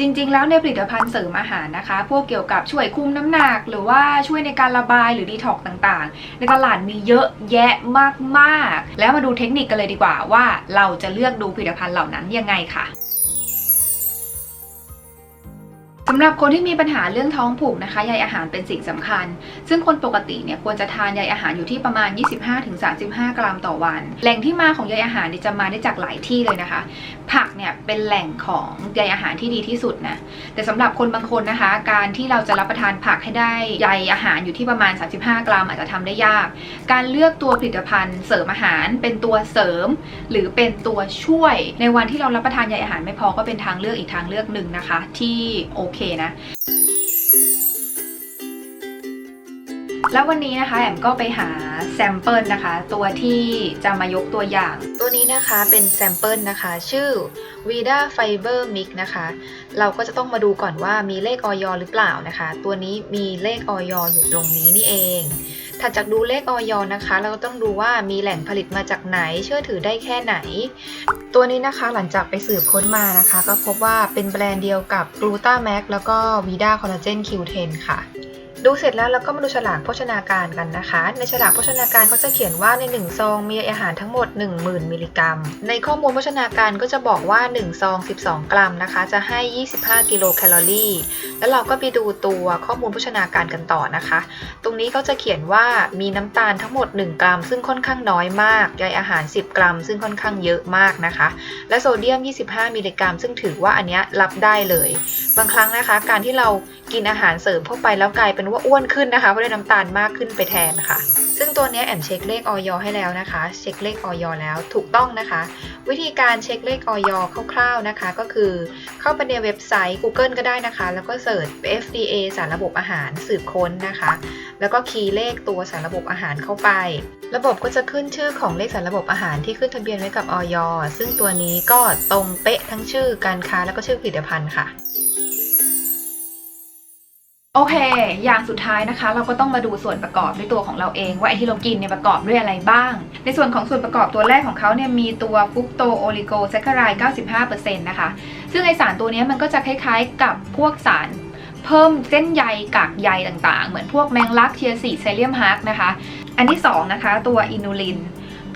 จริงๆ แล้วในผลิตภัณฑ์เสริมอาหารนะคะ พวกเกี่ยวกับช่วยคุมน้ำหนัก หรือว่าช่วยในการระบายหรือดีท็อกต่างๆ ในตลาดมีเยอะแยะมากๆ แล้วมาดูเทคนิคกันเลยดีกว่าว่าเราจะเลือกดูผลิตภัณฑ์เหล่านั้นยังไงค่ะ สำหรับคนที่มีปัญหาเรื่องท้องผูกนะคะใยอาหารเป็นสิ่งสำคัญ ซึ่งคนปกติเนี่ยควรจะทานใยอาหารอยู่ที่ประมาณ 25-35 กรัมต่อวัน แหล่งที่มาของใยอาหารเนี่ยจะมาได้จากหลายที่เลยนะคะ ผักเนี่ยเป็นแหล่งของใยอาหารที่ดีที่สุดนะแต่สำหรับคนบางคนนะคะ การที่เราจะรับประทานผักให้ได้ใยอาหารอยู่ที่ประมาณ 35 กรัม อาจจะทำได้ยาก การเลือกตัวผลิตภัณฑ์เสริมอาหารเป็นตัวเสริม หรือเป็นตัวช่วย ในวันที่เรารับประทานใยอาหารไม่พอก็เป็นทางเลือกอีกทางเลือกหนึ่งนะคะ ที่โอเคนะแล้ววันนี้นะคะแอมก็ไปหาแซมเปิลนะคะ ตัวที่จะมายกตัวอย่าง ตัวนี้นะคะเป็นแซมเปิลนะคะ ชื่อ Vida Fiber Mix นะคะ เราก็จะต้องมาดูก่อนว่ามีเลขออยหรือเปล่านะคะ ตัวนี้มีเลขออยอยู่ตรงนี้นี่เอง ถัดจากดูเลขออยนะคะ เราก็ต้องดูว่ามีแหล่งผลิตมาจากไหน เชื่อถือได้แค่ไหน ตัวนี้นะคะหลังจากไปสืบค้นมานะคะ ก็พบว่าเป็นแบรนด์เดียวกับ g l u t a m a x แล้วก็ Vida Collagen Q10 ค่ะ ดูเสร็จแล้วเราก็มาดูฉลากโภชนาการกันนะคะ ในฉลากโภชนาการเขาจะเขียนว่าใน1ซองมีอาหารทั้งหมด 10,000 มิลลิกรัม ในข้อมูลโภชนาการก็จะบอกว่า1ซอง12 กรัมนะคะ จะให้ 25 กิโลแคลอรี่ แล้วเราก็ไปดูตัวข้อมูลโภชนาการกันต่อนะคะ ตรงนี้เขาจะเขียนว่ามีน้ำตาลทั้งหมด 1 กรัม ซึ่งค่อนข้างน้อยมากใยอาหาร 10 กรัม ซึ่งค่อนข้างเยอะมากนะคะ และโซเดียม 25 มิลลิกรัม ซึ่งถือว่าอันนี้รับได้เลย บางครั้งนะคะ การที่เรากินอาหารเสริมเข้าไปแล้วกลายเป็นว่าอ้วนขึ้นนะคะเพราะได้น้ำตาลมากขึ้นไปแทนค่ะ ซึ่งตัวนี้แอมเช็คเลขออยให้แล้วนะคะ เช็คเลขออยแล้วถูกต้องนะคะ วิธีการเช็คเลขออยคร่าวๆนะคะ ก็คือเข้าไปในเว็บไซต์ Google ก็ได้นะคะ แล้วก็เสิร์ช FDA สารระบบอาหารสืบค้นนะคะ แล้วก็คีย์เลขตัวสารระบบอาหารเข้าไป ระบบก็จะขึ้นชื่อของเลขสารระบบอาหารที่ขึ้นทะเบียนไว้กับออยซึ่งตัวนี้ก็ตรงเป๊ะทั้งชื่อการค้าแล้วก็ชื่อผลิตภัณฑ์ค่ะ โอเค อย่างสุดท้ายนะคะ เราก็ต้องมาดูส่วนประกอบด้วยตัวของเราเองว่าไอที่เรากินเนี่ยประกอบด้วยอะไรบ้าง ในส่วนของส่วนประกอบตัวแรกของเขาเนี่ยมีตัวฟุกโตโอลิโกแซคคาราย95%นะคะ ซึ่งไอสารตัวนี้มันก็จะคล้ายๆกับพวกสารเพิ่มเส้นใยกากใยต่างๆ เหมือนพวกแมงลักเชียสีไซเลียมฮักนะคะ อันที่สองนะคะตัวอินูลิน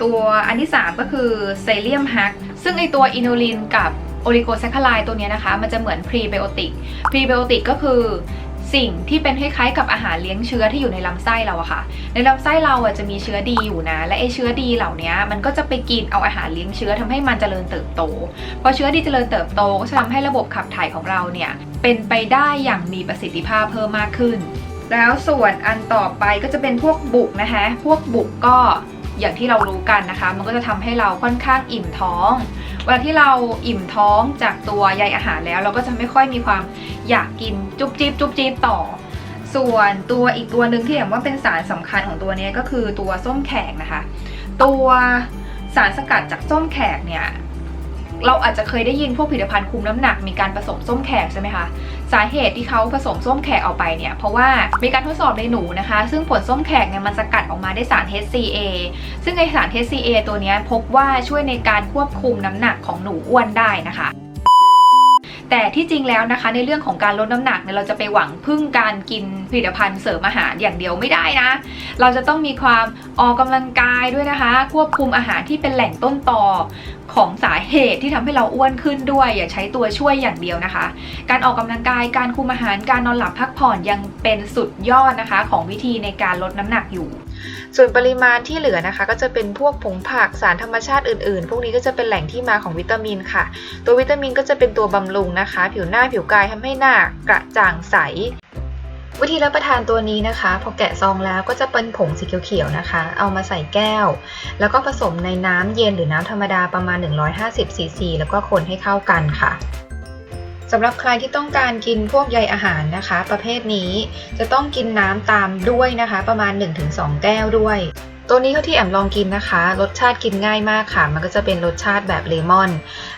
ตัวอันที่ 3 ก็คือไซเลียมฮักซึ่งไอตัวอินูลินกับโอลิโกแซคคารายตัวเนี้ยนะคะ มันจะเหมือนพรีไบโอติก พรีไบโอติกก็คือ สิ่งที่เป็นคล้ายๆกับอาหารเลี้ยงเชื้อที่อยู่ในลำไส้เราอะค่ะ ในลำไส้เราอะจะมีเชื้อดีอยู่นะ และไอเชื้อดีเหล่านี้มันก็จะไปกินเอาอาหารเลี้ยงเชื้อทำให้มันเจริญเติบโตพอเชื้อดีเจริญเติบโตก็จะทำให้ระบบขับถ่ายของเราเนี่ยเป็นไปได้อย่างมีประสิทธิภาพเพิ่มมากขึ้น แล้วส่วนอันต่อไปก็จะเป็นพวกบุกนะคะ พวกบุกก็ อย่างที่เรารู้กันนะคะ มันก็จะทำให้เราค่อนข้างอิ่มท้อง เวลาที่เราอิ่มท้องจากตัวใยอาหารแล้ว เราก็จะไม่ค่อยมีความอยากกินจุ๊บจิ๊บจุ๊บจิ๊บต่อ ส่วนตัวอีกตัวหนึ่งที่เห็นว่าเป็นสารสำคัญของตัวนี้ก็คือตัวส้มแขกนะคะ ตัวสารสกัดจากส้มแขกเนี่ยเราอาจจะเคยได้ยินพวกผลิตภัณฑ์คุมน้ำหนักมีการผสมส้มแขกใช่ไหมคะ สาเหตุที่เขาผสมส้มแขกออกไปเนี่ย เพราะว่ามีการทดสอบในหนูนะคะ ซึ่งผลส้มแขกเนี่ยมันสกัดออกมาได้สาร HCA ซึ่งไอสาร HCA ตัวเนี้ยพบว่าช่วยในการควบคุมน้ำหนักของหนูอ้วนได้นะคะ แต่ที่จริงแล้วนะคะ ในเรื่องของการลดน้ำหนักเนี่ยเราจะไปหวังพึ่งการกินผลิตภัณฑ์เสริมอาหารอย่างเดียวไม่ได้นะ เราจะต้องมีความออกกำลังกายด้วยนะคะ ควบคุมอาหารที่เป็นแหล่งต้นตอของสาเหตุที่ทำให้เราอ้วนขึ้นด้วย อย่าใช้ตัวช่วยอย่างเดียวนะคะ การออกกำลังกายการคุมอาหารการนอนหลับพักผ่อนยังเป็นสุดยอดนะคะ ของวิธีในการลดน้ำหนักอยู่ส่วนปริมาณที่เหลือนะคะ ก็จะเป็นพวกผงผักสารธรรมชาติอื่นๆ พวกนี้ก็จะเป็นแหล่งที่มาของวิตามินค่ะ ตัววิตามินก็จะเป็นตัวบำรุงนะคะ ผิวหน้าผิวกายทำให้หน้ากระจ่างใส วิธีรับประทานตัวนี้นะคะ พอแกะซองแล้วก็จะเป็นผงสีเขียวๆนะคะ เอามาใส่แก้ว แล้วก็ผสมในน้ำเย็นหรือน้ำธรรมดาประมาณ 150ซีซีแล้วก็คนให้เข้ากันค่ะสำหรับใครที่ต้องการกินพวกใยอาหารนะคะ ประเภทนี้จะต้องกินน้ำตามด้วยนะคะ ประมาณ 1-2 แก้วด้วย ตัวนี้เท่าที่แอมลองกินนะคะ รสชาติกินง่ายมากค่ะ มันก็จะเป็นรสชาติแบบเลมอน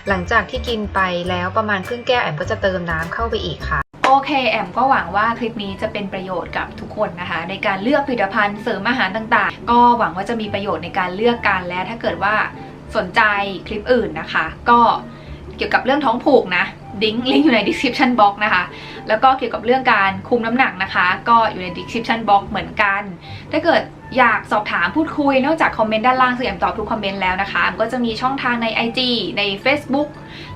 หลังจากที่กินไปแล้วประมาณครึ่งแก้วแอมก็จะเติมน้ำเข้าไปอีกค่ะโอเคแอมก็หวังว่าคลิปนี้จะเป็นประโยชน์กับทุกคนนะคะ ในการเลือกผลิตภัณฑ์เสริมอาหารต่างๆ ก็หวังว่าจะมีประโยชน์ในการเลือกกันและถ้าเกิดว่าสนใจคลิปอื่นนะคะ ก็เกี่ยวกับเรื่องท้องผูกนะ ลิงก์ลิงก์อยู่ใน description box นะคะ แล้วก็เกี่ยวกับเรื่องการคุมน้ำหนักนะคะ ก็อยู่ใน description box เหมือนกัน ถ้าเกิดอยากสอบถามพูดคุยนอกจากคอมเมนต์ด้านล่างสยามตอบทุกคอมเมนต์แล้วนะคะก็จะมีช่องทางใน IG ใน Facebook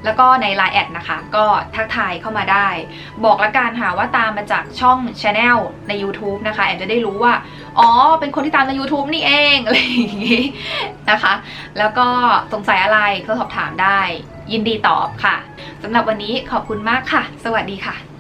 แล้วก็ใน Line แอดนะคะ ก็ทักทายเข้ามาได้ บอกละกันค่ะว่าตามมาจากช่อง Channel ใน YouTube นะคะ แอมจะได้รู้ว่า อ๋อ เป็นคนที่ตามใน YouTube นี่เอง อะไรอย่างนี้นะคะ แล้วก็สงสัยอะไรก็สอบถามได้ ยินดีตอบค่ะสำหรับวันนี้ขอบคุณมากค่ะ สวัสดีค่ะ